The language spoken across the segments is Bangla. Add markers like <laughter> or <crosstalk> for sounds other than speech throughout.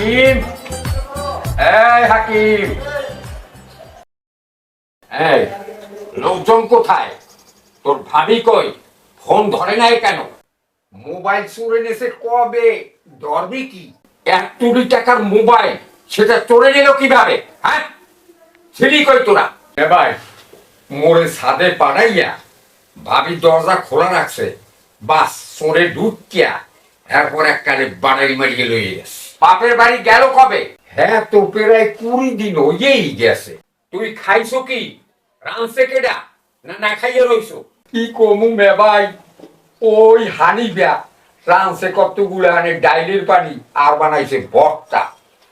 হাকিম। এই হাকিম। এই লোকজন কোথায়? তোর ভাবি কই? ফোন ধরে নাই কেন? মোবাইল চুরে নেছে কবে? ধরবি কি? এক কোটি টাকার মোবাইল সেটা চোরে নিল কীভাবে? হ্যাঁ? ছিলি কই তোরা? এ ভাই মোরে ছাদে পাঠাইয়া ভাবি দরজা খোলা রাখছে। বাস চোরে ঢুকিয়া এরপর এক কালে বাড়াই মারিয়ে লইয়ে গেছে। বাপের বাড়ি গেল কবে? হ্যাঁ তো প্রায় কুড়ি দিন হইয়েই গেছে। তুই খাইছো কি? রানছে কেডা? না না খাইয়ে রইছো? কি কমু মে ভাই? ওই হানি ব্যাগ রানছে কতগুলো হানে ডাইলের পানি আর বানাইছে বটটা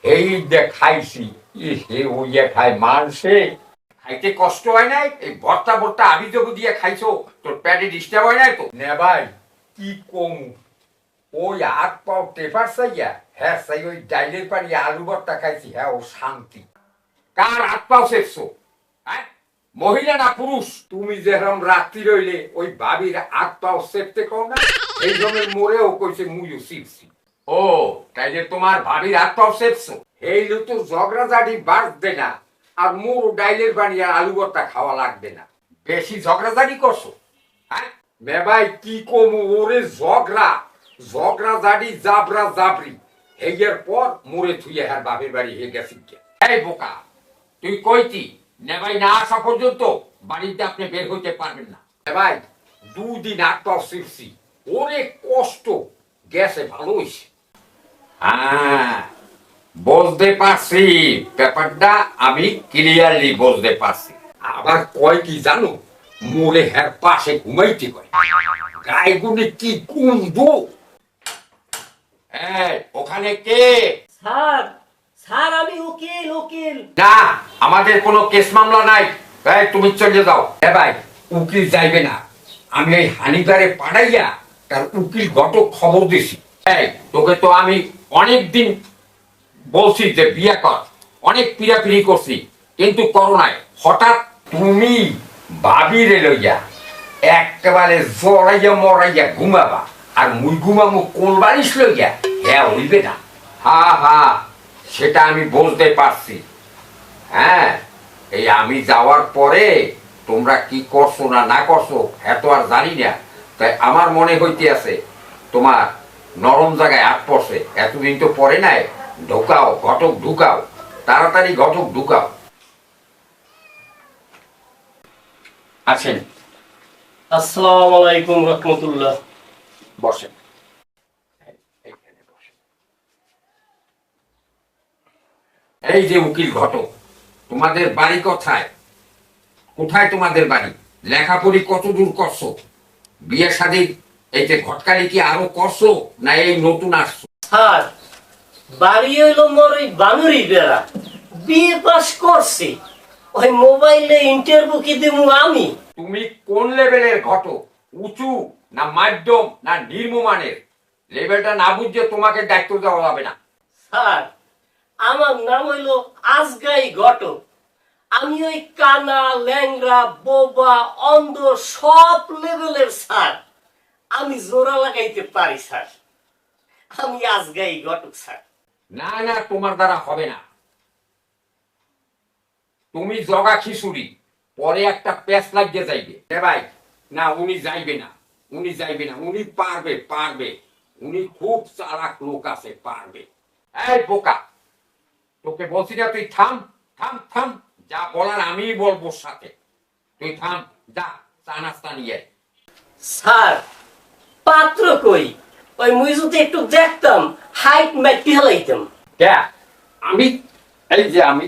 এই দেখ খাইছি ই হে ওইয়া খায় মানছে। খাইতে কষ্ট হয় নাই? এই ভর্তা ভর্তা আবি জবু দিয়ে খাইছো? তোর প্যাডে ডিস্টার্ব হয় নাই তো? নে ভাই কি কম? ওই হাত পাও টেপার চাইয়া হ্যাঁ সাই ওই ডাইলের পানি আলু ভর্তা খাইছি হ্যাঁ ও শান্তি। কার হাত পাও শেখছো হ্যাঁ? মহিলা না পুরুষ? তুমি যেরকম রাত্রি রইলে, ওই ভাবির হাত পাও সেপতে কও না? এই জমের মোড়েও কইছে মুইও শিখছি ও, তাইলে তোমার ভাবির হাত পাও সেপছো এই তো ঝগড়া জাডি বাড়বে না, আর মোর ডাইলের বানি আর আলু ভর্তা খাওয়া লাগবে না। বেশি ঝগড়া জাডি করছ হ্যাঁ? মেবাই কি কমু, ওরে ঝগড়া ঝগড়া জাডি জাবরা জাবরি হেগের পর মোরে থুইয়া হ্যার বাপের বাড়ি হে গেছি এই বোকা, তুই কইতি, নেবাই না আসা পর্যন্ত বাড়িতে আপনি বের হইতে পারবেন না। নেবাই, দুদিন আট পাও শিখছি ওরে কষ্ট গেছে ভালো হইছে। হ্যাঁ বুঝতে পারছি, ব্যাপারটা আমি ক্লিয়ারলি বলতে পারছি। আবার কয় কি জানো মোরে হ্যার পাশে ঘুমাইতে কয় গায়ে গুনে কি কুন্দু এই, ওখানে কে? স্যার স্যার আমি উকিল উকিল। না আমাদের কোনো কেস মামলা নাই। এই তুমি চলে যাও। হ্যাঁ ভাই উকিল যাইবে না। আমি এই হানিকারে পাঠাইয়া তার উকিল ঘটক খবর দিছি। এই তোকে তো আমি অনেক দিন বলছি যে বিয়ে কর। অনেক পিড়াপিড়ি করছি কিন্তু করোনায় হঠাৎ তুমি ভাবিরে লইয়া একেবারে জড়াইয়া মরাইয়া ঘুমাবা। আর মুই ঘুমামু কোন বাড়িস লইয়া? হ্যাঁ হইবে না হা হা, সেটা আমি বলতে পারছি। হ্যাঁ এই আমি যাওয়ার পরে তোমরা কি করছ না না করছ এত আর জানি না। তাই আমার মনে হইতে আছে তোমার নরম জায়গায় হাত পড়ছে। এতদিন তো পরে নাই। ঢোকাও, ঘটক ঢুকাও। তাড়াতাড়ি ঘটক ঢুকাও। আছেন? আসসালামু আলাইকুম রহমতুল্লাহ। বসেন। এইখানে বসেন। এই যে উকিল ঘটক তোমাদের বাড়ি কোথায়? কোথায় তোমাদের বাড়ি? লেখাপড়ি কত দূর করছ? বিয়ে শাদী এই যে ঘটকালি কি আরও করছ না এই নতুন আসছো? স্যার বাড়ি হইল মোর ওই বানুরি বেড়া। বিয়ে পাস করছি। ওই মোবাইলে ইন্টারভিউ কি দেবো আমি? তুমি কোন লেভেলের ঘটক? উঁচু না মাধ্যম না নির্মমানের। লেভেলটা না বুঝে তোমাকে দায়িত্ব দেওয়া যাবে না। স্যার আমার নাম হইল আজগাই ঘটক। আমি ওই কানা ল্যাংরা বোবা অন্ধ সব লেভেলের স্যার। আমি জোড়া লাগাইতে পারি স্যার। আমি আজগাই ঘটক স্যার। না না তোমার দ্বারা হবে না। তুমি জগা খিচুড়ি পরে একটা প্যাস লাগিয়ে যাইবে। ভাই না উনি যাইবে না। উনি যাইবে না উনি পারবে পারবে। উনি খুব চালাক লোক আছে পারবে। এই বোকা তোকে বলছি না তুই থাম থাম থাম। যা বলার আমি বলব সাথে। তুই থাম যা চা নাস্তা নিয়ে স্যার পাত্র কই? ওই মুই যদি একটু দেখতাম হাইট মাইটি হেলাইতাম কে? আমি? এই যে আমি।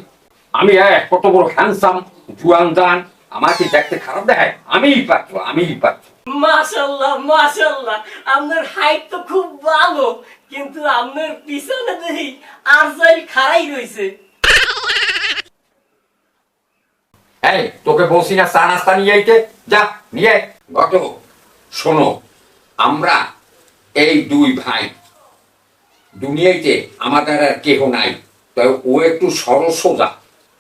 আমি কত বড় হ্যান্ডসাম জুয়ান দান। আমাকে দেখতে খারাপ দেখায়। আমিই পাচ্ছ আমিই পাচ্ছ মাশাল্লাহ মাশাল্লাহ আপনার হাইট তো খুব ভালো কিন্তু আপনার পিছনে দেখি আর যাই খাড়াই রইছে। এই তোকে বলছি না চা নাস্তা নিয়ে আইতে? যা নিয়ে শোনো আমরা এই দুই ভাই দুনিয়াতে আমাদের আর কেহ নাই। তাই ও একটু সরল সোজা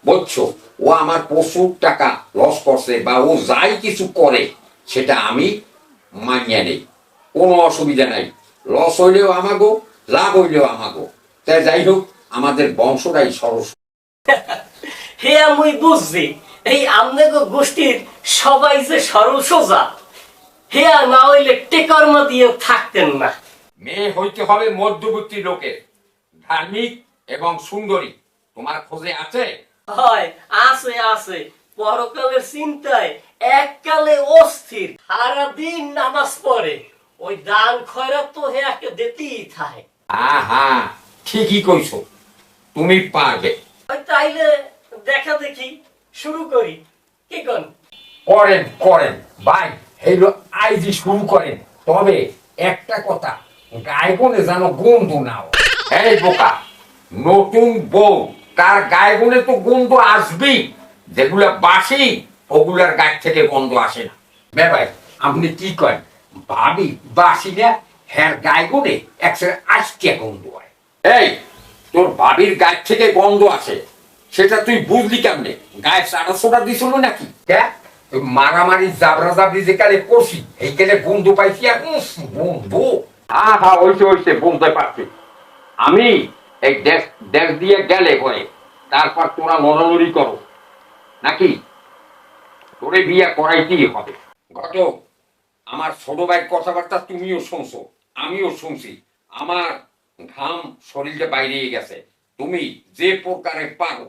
বুঝছ? ও আমার প্রচুর টাকা লস করছে বা ও যাই কিছু করে সেটা আমি মানিয়ে নেই। কোনো অসুবিধা নাই। লস হইলেও আমাগো লাভ হইলেও আমাগো। তাই যাই হোক আমাদের বংশটাই সরস। <laughs> হে আমি বুঝছি এই আমনেগো গোষ্ঠীর সবাই যে সরল সোজা হে না হইলে টেকর্মা দিয়ে থাকতেন না। মেয়ে হইতে হবে মধ্যবর্তী লোকের ধার্মিক এবং সুন্দরী। তোমার খোঁজে আছে? হয় আছে আছে। পরকালের চিন্তায় এককালে অস্থির সারা দিন নামাজ পড়ে। ওই দান খয়রাত তো হে একে দিতেই থাকে। আহা ঠিকই কইছো তুমি পারবে। ওই তাইলে দেখা দেখি শুরু করি। কি কোন? করেন করেন ভাই এইগুলো আইজি শুরু করেন। তবে একটা কথা গায়ে গুনে যেন গন্ধ নাও এই বোকা নতুন বউ তার গায়ে গুনে তো গন্ধ আসবেই যেগুলা বাসি ওগুলার গায়ে থেকে গন্ধ আসে না। বে ভাই, আপনি কি করেন? ভাবি, বাসি না হ্যার গায়ে গুনে একসাথে আজকে গন্ধ হয়। এই, তোর ভাবির গায়ে থেকে গন্ধ আসে, সেটা তুই বুঝলি কেমনে? গায়ে সাড়া সোটা দিছিল নাকি? ওই মারামারি জাবরা জাবরি যেখানে করছি এইখানে বন্ধু পাইছি আর বন্ধু হ্যাঁ হ্যাঁ ওইসে ওইসে বন্ধু পাচ্ছি আমি এই দেশ দেশ দিয়ে গেলে পরে, তারপর তোরা নড়ানড়ি করো। নাকি? তোরে বিয়ে করাইতেই হবে। ঘটক আমার ছোট ভাইয়ের কথাবার্তা তুমিও শুনছো আমিও শুনছি। আমার ঘাম শরীরটা বাইরে গেছে। তুমি যে প্রকারে পারো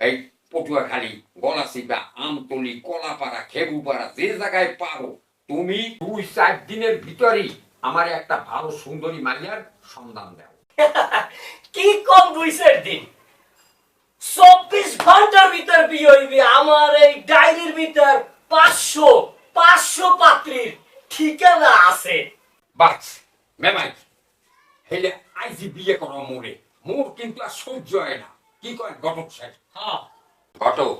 এই পটুয়াখালী গলাচিপা আমতলি কলাপাড়া খেবুপাড়া যে জায়গায় পারো তুমি দুই চার দিনের ভিতরেই আমার একটা ভালো সুন্দরী মারিয়ার সন্ধান দাও। <laughs> কি কম দুই চার দিন? চব্বিশ ঘণ্টার ভিতর বিয়ে হইবে আমার এই ডায়েরির ভিতর পাঁচশো পাঁচশো পাত্রীর ঠিকানা আছে। বাস মেমাই হেলে আইজি বিয়ে করো মোরে। মোর কিন্তু আর সহ্য হয় না। কি কয় ঘটক সাহেব? হ্যাঁ। ঘটক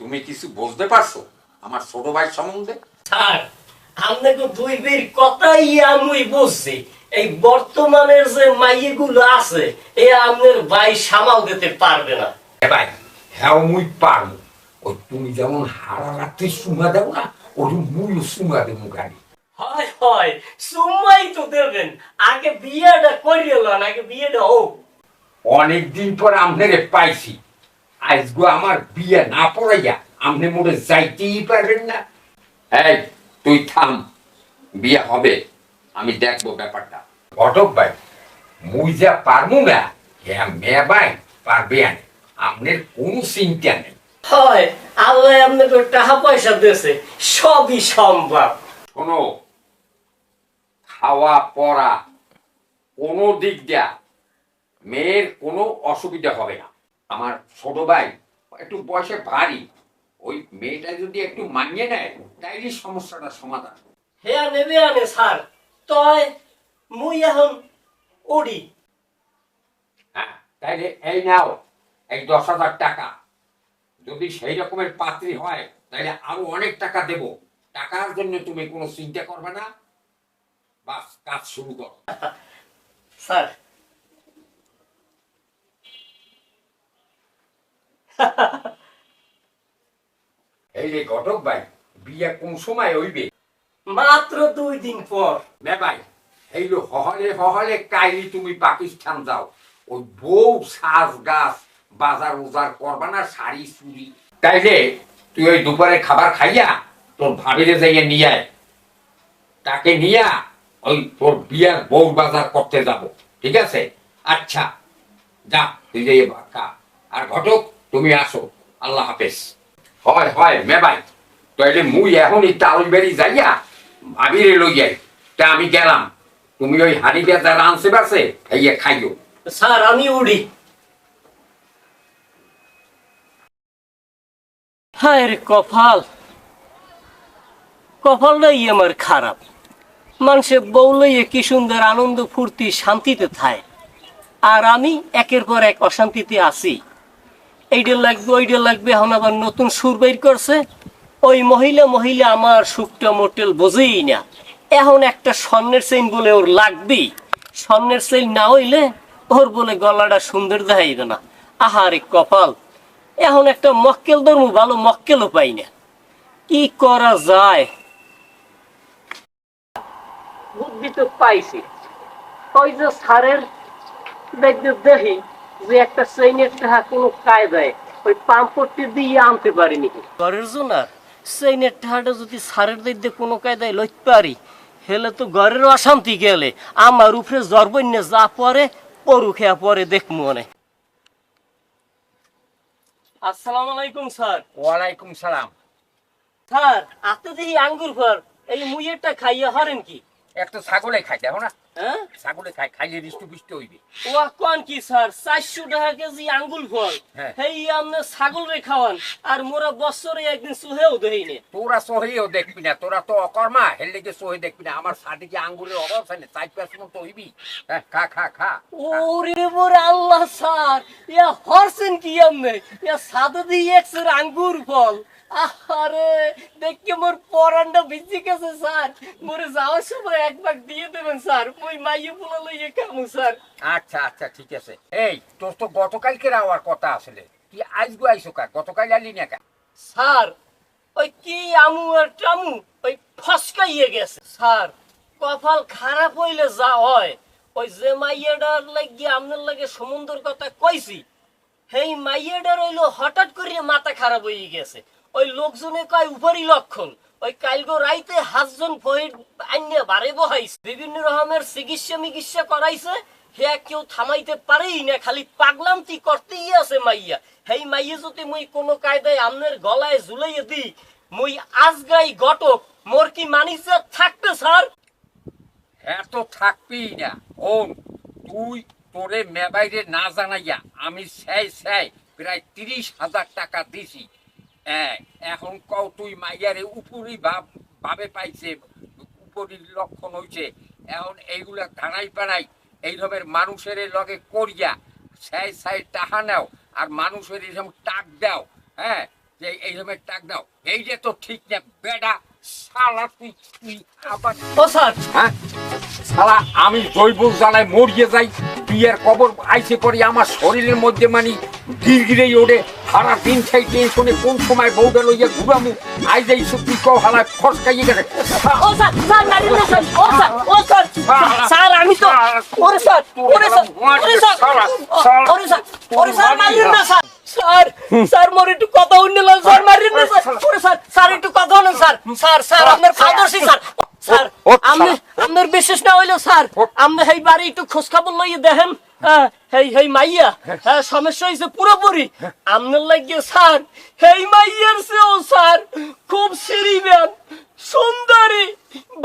তুমি কিছু বুঝতে পারছ আমার ছোট ভাই সম্বন্ধে? স্যার আপনাকে দুই বের কথাই আমি বুঝছি। এই বর্তমানের যে মাইয়েগুলো আছে এ আপনার ভাই সামাল দিতে পারবে না। এ ভাই হ্যাঁ মুই পারব। ওই তুমি যেমন হারা রাত্রি সুমা দেও না ওই মুই সুমা দেবো গাড়ি। হয় হয় সুম্মাই তো দেবেন। আগে বিয়েটা করিয়ে লন আগে বিয়েটা হোক। অনেক দিন পর আমনেরে পাইছি। আজগো আমার বিয়ে না পড়াইয়া আমনে মোড়ে যাইতেই পারবেন না। এই তুই থাম বিয়ে হবে আমি দেখব ব্যাপারটা। ঘটক ভাই মুই যা পারব না হ্যাঁ মেয়ে ভাই পারবে আনে। আমনের কোনো চিন্তা নেই। হয় আল্লাহ আপনাকে টাকা পয়সা দিয়েছে সবই সম্ভব। শোনো খাওয়া পড়া কোনো দিক দিয়া মেয়ের কোনো অসুবিধা হবে না। আমার ছোট ভাই একটু বয়সে ভারী ওই মেয়েটা যদি একটু মানিয়ে নেয় তাইলে সমস্যাটা সমাধান হে নেবে আনে স্যার তয় মুই এখন উড়ি। হ্যাঁ তাইলে এই নাও। এই দশ হাজার টাকা। যদি সেই রকমের পাত্রী হয় তাহলে আরও অনেক টাকা দেব। টাকার জন্য তুমি কোনো চিন্তা করবে না। বাস কাজ শুরু করো। স্যার। এই যে ঘটক ভাই বিয়ে কোন সময় হইবে? মাত্র দুই দিন পর। নে ভাই এইলো হহলে হহলে কাইলি তুমি পাকিস্তান যাও। ওই বউ সাজ গাছ বাজার উজার করবা না, শাড়ি, চুড়ি। তাইলে তুই ওই দুপুরে খাবার খাইয়া তোর ভাবিরে যাইয়া নিয়ে তাকে নিয়া ওই তোর বিয়ার বউ বাজার করতে যাব। ঠিক আছে? আচ্ছা যা, তুই যাইয়ে খা। আর ঘটক, তুমি আসো। আল্লাহ হাফেজ। হয় হয় মেবাই তাইলে মুই এখনই তালবেরি যাইয়া ভাবিরে লই যাই তা আমি গেলাম। তুমি ওই হাড়ি বেজা রানছে বাসে খাইয়া খাইও। স্যার, আমি উড়ি। হায় রে কপাল। কপালটাই আমার খারাপ। মানুষে বউলইয়ে কি সুন্দর আনন্দ, ফুর্তি, শান্তিতে থায়। আর আমি একের পর এক অশান্তিতে আছি। এইটা লাগবে ওইটা লাগবে, এখন আবার নতুন সুর বের করছে। ওই মহিলা মহিলা আমার সুখটা মোটেল বোঝেই না। এখন একটা স্বর্ণের চেইন বলে ওর লাগবেই। স্বর্ণের চেইন না হইলে ওর বলে গলাটা সুন্দর দেখাইবে না। আহারে কপাল। এখন একটা মক্কেল ধর্ম ভালো মক্কেলও পাই না। কি করা যায়? বুদ্ধি তো পাইছি। ওই যে সারের দেখি যে একটা চেইনের টাকা কোনো কায়দায় ওই পাম্পটি দিয়ে আনতে পারিনি। ঘরের জন্য? চেইনের টাকাটা যদি সারের দিকে কোনো কায়দায় লইতে পারি হেলে তো ঘরের অশান্তি গেলে। আমার উপরে জরবন্য যা পরে পরু খেয়া পরে দেখ মনে। আসসালামু আলাইকুম স্যার। ওয়ালাইকুম সালাম। স্যার আপনি দেখি আঙ্গুর ফল এই মুইয়েরটা খাইয়া হরেন কি? একটা ছাগলে খাই দেখো না। হ্যাঁ? ছাগলে খাই খাইলে হৃষ্ট পুষ্ট হইবে। ও কোন কি স্যার? চারশো টাকা কেজি আঙ্গুল ফল। হ্যাঁ। হেই আপনি ছাগল রে খাওয়ান। আর মোরা বছরে একদিন সুহেও দেই নে। তোরা সহিও দেখবি না তোরা তো অকর্মা। হেললে যে সহি দেখবি না আমার সাদিকে আঙ্গুরের অভাব আছে না চাই পাঁচ মতো হইবি। হ্যাঁ খা খা খা। ওরে মোরে আল্লাহ স্যার। ইয়া হরছেন কি আপনি ইয়া সাদা দিয়ে একসের আঙ্গুর ফল। আরে দেখকে মোর পরানটা ভিজি গেছে স্যার। মোরে যাওয়ার সময় এক ভাগ দিয়ে দেবেন স্যার। ওই মাইয়ে পোলা লইয়ে কামু স্যার। আচ্ছা আচ্ছা ঠিক আছে। এই তোর তো গতকালকে আওয়ার কথা আসলে। তুই আজগু আইসো কা গতকাল আলি না কা স্যার ওই কি আমু আর টামু? ওই ফসকাইয়ে গেছে স্যার। কপাল খারাপ হইলে যা হয়। ওই যে মাইয়াডার লাগি আপনার লাগে সমুদ্র কথা কইছি হেই মাইয়াডার হইল হঠাৎ করে মাথা খারাপ হয়ে গেছে। ওই লোকজনে কয় উপরই লক্ষণ। ওই কালগো রাইতে হাতজন ফহির আইনে বারে বহাইছে। বিভিন্ন রকমের চিকিৎসা মিকিৎসা করাইছে। হে কেউ থামাইতে পারেই না, খালি পাগলামতি করতেই আছে মাইয়া। হেই মাইয়া, যদি মুই কোনো কায়দায় আমনের গলায় ঝুলাইয়ে দিই, মুই আজগাই ঘটক মোর কি মানিসে থাকবে স্যার? হ্যাঁ তো থাকবি না। ওন তুই তোরে মেবাইরে না জানাইয়া আমি স্যাই সেই প্রায় তিরিশ হাজার টাকা দিছি। হ্যাঁ এখন কও তুই মাইয়ারে উপরি ভাব ভাবে পাইছে উপরি লক্ষণ হইছে। এখন এইগুলা ধানাই পানাই এই রকমের মানুষের লগে করিয়া স্যাই স্যাই টাহা নাও আর মানুষের এরকম টাক দাও হ্যাঁ যে এই রকমের টাক দাও। এই যে তো ঠিক না বেডা শালা তুই তুই আবার ও স্যার। হ্যাঁ? শালা আমি জৈব জ্বালায় মরিয়ে যাই বিয়ের কবর আইসে পরে আমার শরীরের মধ্যে মানে গিরগিরেই ওঠে সারা দিন সেই টেনশনে কোন সময় বউটা লইয়া ঘুরামু? আই যাই সুপ্রি কও হালায় ফসকাইয়ে গেছে স্যার আমি তো ওরে স্যার ওরে স্যার ওরে স্যার ওরে স্যার ওরে স্যার মারিন না স্যার স্যার স্যার মোর একটু কথা উঠলেন স্যার মারিন না স্যার ওরে স্যার স্যার একটু কথা বলেন স্যার স্যার স্যার আপনার ফাদরসি স্যার স্যার ও, আপনি আপনার বিশেষ না হইল স্যার আপনি এই বাড়ি একটু খোঁজ খবর লইয়ে দেখেন। হ্যাঁ হেই হেই মাইয়া হ্যাঁ। সমস্যা হয়েছে পুরোপুরি। আপনার লাগিয়ে স্যার হেই মাইয়ার সেও স্যার খুব সিরিবেন সুন্দরী।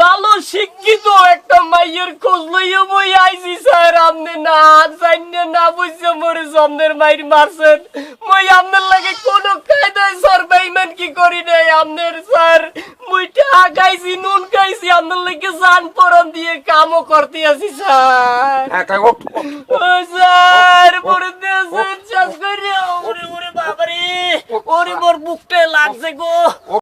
ভালো শিক্ষিত একটা মাইয়ের খোঁজ লইয়া বই আইছি স্যার। আপনি না জানিয়ে না বুঝছে মরে জন্মের মাইর মারছেন। মই আপনার লাগে কোনো কায়দায় স্যার বেইমান কি করি নাই আপনার স্যার। মুই টাকা খাইছি নুন খাইছি আপনার লাগে জান পরান দিয়ে কামও করতে আছি স্যার। হ্যাঁ স্যার পরে দেশের চাষ করে ওরে ওরে বাবারে ওরে মোর বুকটা লাগছে গো।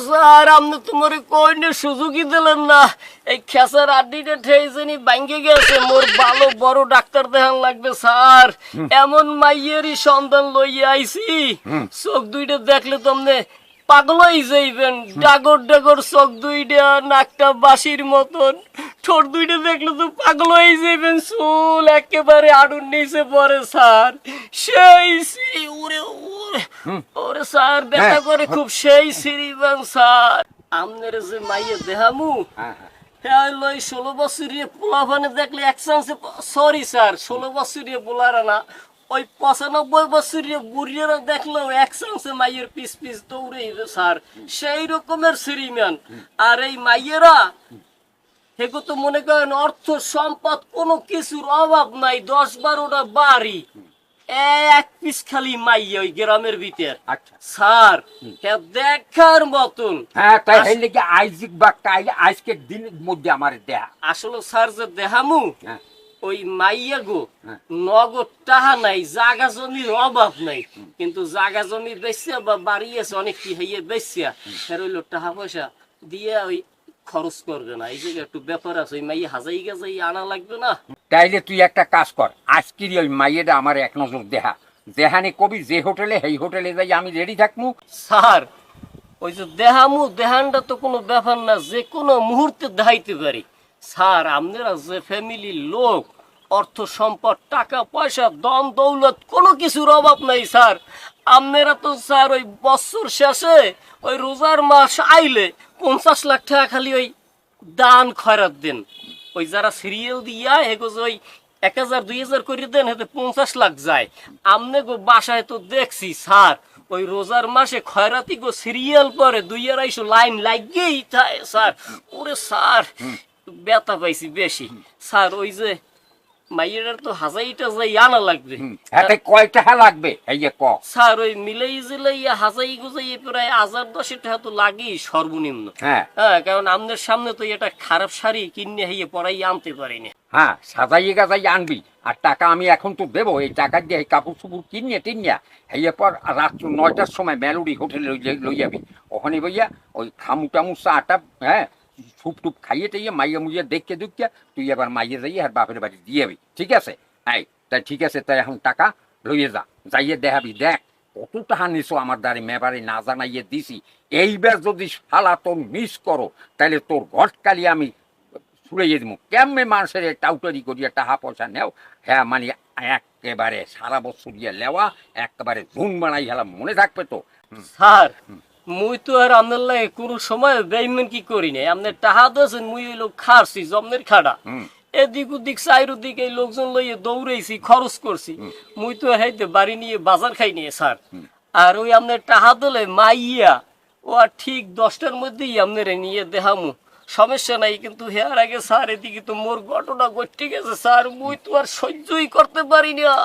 স্যার আপনি তোমার কইনে সুযোগই দিলেন না। এই খেসার আড্ডিটা ঠেইছেনি ভাঙ্গে গেছে মোর ভালো বড় ডাক্তার দেখান লাগবে স্যার। এমন মাইয়েরই সন্তান লইয়া আইছি। চোখ দুইটা দেখলে তোমনে পাগলই যাইবেন। ডাগর ডাগর চোখ দুইটা নাকটা বাঁশির মতন। ঠোঁট দুইটা দেখলে তো পাগল হয়ে যাবেন চুল একেবারে আড়ুর নিচে পড়ে স্যার। সেই সি- ওরে ওরে। ওরে স্যার দেখা হ্যাঁ। করে খুব সেই সিরিবান স্যার। আমনের যে মাইয়ে দেহামু হ্যাঁ, হ্যাঁ। হ্যাঁ লই ষোলো বছরিয়ে পোলাফানে দেখলে এক চান্সে সরি স্যার ষোলো বছরিয়ে পোলারা না ওই পঁচানব্বই বছরিয়ে বুড়িয়েরা দেখলেও এক চান্সে মাইয়ের পিস পিস দৌড়ে স্যার সেই রকমের সিরিম্যান আর এই মাইয়েরা হেগো তো মনে করেন অর্থ সম্পদ কোনো কিছুর অভাব নাই দশ বারোটা বাড়ি। এক পিস খালি মাইয়া ওই গ্রামের ভিতর। আচ্ছা। স্যার হ্যাঁ দেখার মতন। হ্যাঁ তাই হেই লেগে আইজিক বা কাইলে আজকের দিনের মধ্যে আমার দেয়া। আসলে স্যার যে দেহামু হ্যাঁ। ওই মাইয়া গো হ্যাঁ। নগদ টাহা নাই জাগা জমির অভাব নাই। কিন্তু জাগা জমি বেচিয়া বা বাড়ি আছে অনেক কি হইয়ে বেচিয়া হইল টাকা পয়সা দিয়ে ওই খরচ করবে না। এই যে একটু ব্যাপার আছে ওই মাইয়া হাজাই গাজাই আনা লাগবে না? তাইলে তুই একটা কাজ কর আজকের ওই মাইয়েটা আমার এক নজর দেহা। দেহানে কবি যে হোটেলে সেই হোটেলে যাই আমি রেডি থাকব স্যার ওই যে দেহামু দেহানটা তো কোনো ব্যাপার না যে কোনো মুহূর্তে দেখাইতে পারি। স্যার আপনারা যে ফ্যামিলির লোক অর্থ সম্পদ টাকা পয়সা দন দৌলত কোনো কিছুর অভাব নাই স্যার। আপনারা তো স্যার ওই বছর শেষে ওই রোজার মাস আইলে পঞ্চাশ লাখ টাকা খালি ওই দান খয়রাত দেন। ওই যারা সিরিয়াল দিয়া হেগোজ ওই এক হাজার দুই হাজার করে দেন হেতে পঞ্চাশ লাখ যায়। আমনে গো বাসায় তো দেখছি স্যার ওই রোজার মাসে খয়রাতি গো সিরিয়াল পরে দুই আড়াইশো লাইন লাগিয়েই থাকে স্যার। ওরে স্যার ব্যথা পাইছি বেশি। স্যার ওই যে মাইয়ের তো হাজাইটা যাই আনা লাগবে। হাতে কয় টাকা লাগবে? এই যে ক। স্যার ওই মিলাই জিলাই হাজাই গুজাই প্রায় হাজার দশের টাকা তো লাগেই সর্বনিম্ন। হ্যাঁ। হ্যাঁ কারণ আমাদের সামনে তো এটা খারাপ শাড়ি কিনে হইয়ে পরাই আনতে পারি না হ্যাঁ সাজাইয়ে গাজাই আনবি। আর টাকা আমি এখন তো দেবো এই টাকা দিয়ে এই কাপড় চুপুর কিনিয়ে টিনিয়া হেয়ে পর রাত নয়টার সময় মেলোডি হোটেলে লই- লই যাবি। ওখানে বইয়া ওই খামু টামু চাটা হ্যাঁ সুপ টুপ খাইয়ে টাইয়ে মাইয়া মুইয়া দেখতে দেখতে তুই এবার মাইয়ে যাইয়ে আর বাপের বাড়ি দিয়ে ঠিক আছে? এই তাই ঠিক আছে তাই এখন টাকা লইয়ে যা যাইয়ে দেখাবি দেখ কত টাকা নিছো আমার দ্বারে মেবারে না জানাইয়ে দিছি। এইবার যদি শালা তোর মিস করো তাহলে তোর ঘটকালি আমি ছুড়ে দিব কেমনে মানুষের টাউটারি করিয়া টাকা পয়সা নেও? হ্যাঁ মানে একেবারে সারা বছর দিয়ে লেওয়া একেবারে ধুন বানাই হেলাম মনে থাকবে তো? স্যার মুই তো আর আপনার লাগে কোনো সময় বেইমেন কি করি নাই। আপনার টাহা দিয়েছেন মুই এই লোক জমনের খাড়া। এদিক ওদিক চাইরো দিক এই লোকজন লইয়ে দৌড়াইছি খরচ করছি। মুই তো হাইতে বাড়ি নিয়ে বাজার খাই নিয়ে স্যার। আর ওই আপনার টাহা দিলে মাইয়া ও আর ঠিক দশটার মধ্যেই আপনার নিয়ে দেহামু। সমস্যা নাই কিন্তু হেয়ার আগে স্যার এদিকে তো মোর ঘটনা ঘটে গেছে স্যার। মুই তো আর সহ্যই করতে পারি না?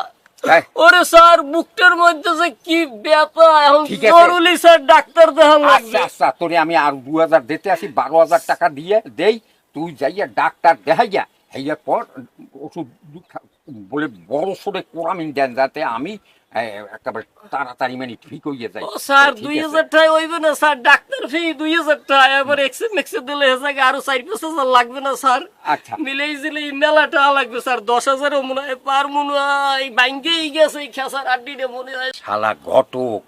ওরে স্যার বুকটার মধ্যে যে কি ব্যথা এখন জরুরি স্যার ডাক্তার দেখান আচ্ছা লাগবে। আচ্ছা তোরে আমি আর দু হাজার দিতে আসি বারো হাজার টাকা দিয়ে দেই তুই যাইয়া ডাক্তার দেখাইয়া হেয়ার পর ওষুধ বলে বড় সড়ে কোরামিন দেন যাতে আমি একেবারে তাড়াতাড়ি মানে ঠিক হইয়া যাই ও স্যার দুই হাজার টাকা হইবে না স্যার ডাক্তার ফি দুই হাজার টাকা। এবার এক্সে মেক্সে দিলে হেসাকে আরও চার পাঁচ হাজার লাগবে না স্যার। আচ্ছা। মিলেই জিলেই মেলা টাকা লাগবে স্যার দশ হাজারও মনে হয় পার মনে হয় বাইঙ্গেই গেছে খেসার আড্ডিটা মনে হয়। শালা ঘটক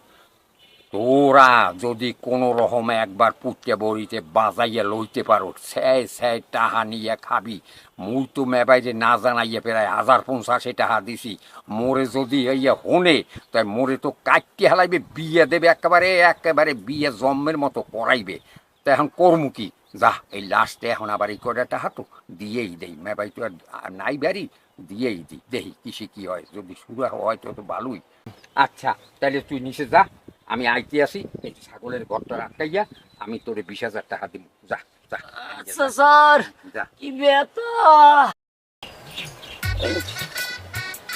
তোরা যদি কোনো রকমে একবার পুটকে বড়িতে বাজাইয়া লইতে পারো স্যায় স্যায় টাহা নিয়ে খাবি। মুই তো মেবাই যে না জানাইয়া প্রায় হাজার পঞ্চাশে টাহা দিছি। মোরে যদি ইয়ে হনে, তাই মোরে তো কাটতে হালাইবে, বিয়ে দেবে একেবারে একেবারে বিয়ে জন্মের মতো করাইবে। তা এখন করমু কি? যা, এই লাস্টে এখন আবার এই কটা টাহা তো দিয়েই দেই। মেবাই তো আর নাই বাড়ি, দিয়েই দিই। দেখি কিসে কি হয়, যদি শুরু হয় তো তো ভালোই। আচ্ছা তাহলে তুই নিচে যা। আমি আইতে আসি এই ছাগলের ঘরটা আটকাইয়া আমি তোরে বিশ হাজার টাকা দিব যা যা। আচ্ছা স্যার। যা।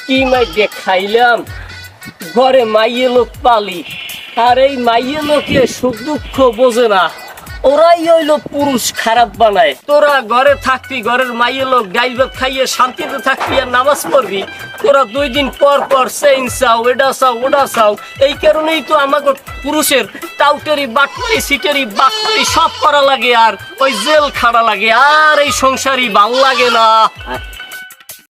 কি মাই দেখাইলাম? ঘরে মাইয়ে লোক পালি আর এই মাইয়ে লোকে সুখ দুঃখ বোঝে না। ওরাই হইল পুরুষ খারাপ বানায়। তোরা ঘরে থাকবি, ঘরের মাইয়ে লোক ডাইল ভাত খাইয়ে শান্তিতে থাকবি আর নামাজ পড়বি। তোরা দুই দিন পর পর সেইন চাও, এটা চাও, ওটা চাও। এই কারণেই তো আমাকে পুরুষের টাউটেরি বাটমারি সিটারি বাটমারি সব করা লাগে আর ওই জেল খাড়া লাগে। আর এই সংসারই ভালো লাগে না।